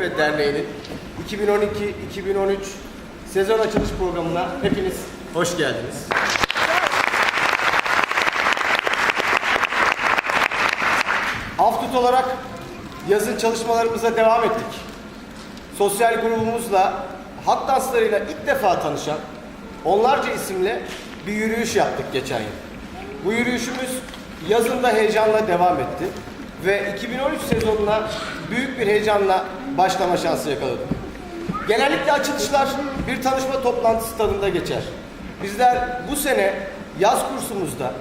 Derneği'nin 2012-2013 sezon açılış programına hepiniz hoş geldiniz. Aftut olarak yazın çalışmalarımıza devam ettik. Sosyal grubumuzla, halk danslarıyla ilk defa tanışan onlarca isimle bir yürüyüş yaptık geçen yıl. Bu yürüyüşümüz yazın da heyecanla devam etti ve 2013 sezonuna büyük bir heyecanla başlama şansı yakaladık. Genellikle açılışlar bir tanışma toplantısı tadında geçer. Bizler bu sene yaz kursumuzda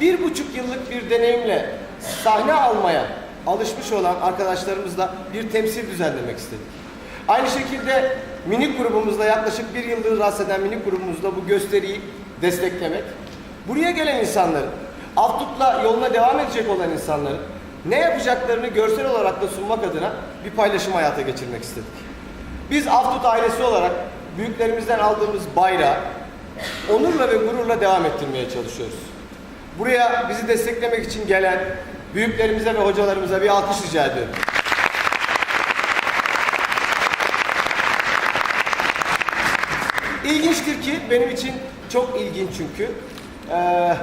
bir buçuk yıllık bir deneyimle sahne almaya alışmış olan arkadaşlarımızla bir temsil düzenlemek istedik. Aynı şekilde minik grubumuzla yaklaşık bir yıldır rahatsız eden minik grubumuzla bu gösteriyi desteklemek. Buraya gelen insanların, Aftut'la yoluna devam edecek olan insanların ne yapacaklarını görsel olarak da sunmak adına bir paylaşım hayata geçirmek istedik. Biz Aftut ailesi olarak büyüklerimizden aldığımız bayrağı onurla ve gururla devam ettirmeye çalışıyoruz. Buraya bizi desteklemek için gelen büyüklerimize ve hocalarımıza bir alkış rica ediyorum. İlginçtir ki benim için çok ilginç çünkü. Ee,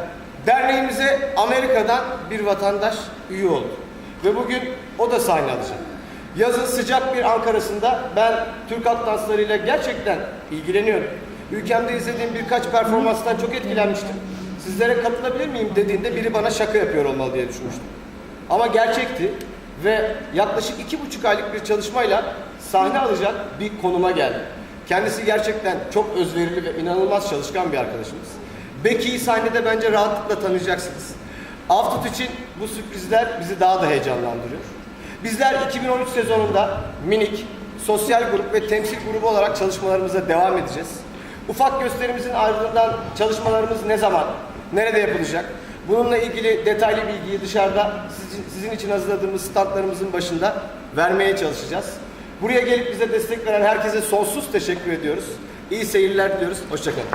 derneğimize Amerika'dan bir vatandaş üye oldu. Ve bugün o da sahne alacak. Yazın sıcak bir Ankara'sında ben Türk halk danslarıyla gerçekten ilgileniyorum. Ülkemde izlediğim birkaç performanstan çok etkilenmiştim. Sizlere katılabilir miyim dediğinde biri bana şaka yapıyor olmalı diye düşünmüştüm. Ama gerçekti ve yaklaşık iki buçuk aylık bir çalışmayla sahne alacak bir konuma geldi. Kendisi gerçekten çok özverili ve inanılmaz çalışkan bir arkadaşımız. Beki'yi sahnede bence rahatlıkla tanıyacaksınız. Aftut için bu sürprizler bizi daha da heyecanlandırıyor. Bizler 2013 sezonunda minik, sosyal grup ve temsil grubu olarak çalışmalarımıza devam edeceğiz. Ufak gösterimizin ardından çalışmalarımız ne zaman, nerede yapılacak? Bununla ilgili detaylı bilgiyi dışarıda sizin için hazırladığımız standlarımızın başında vermeye çalışacağız. Buraya gelip bize destek veren herkese sonsuz teşekkür ediyoruz. İyi seyirler diliyoruz. Hoşçakalın.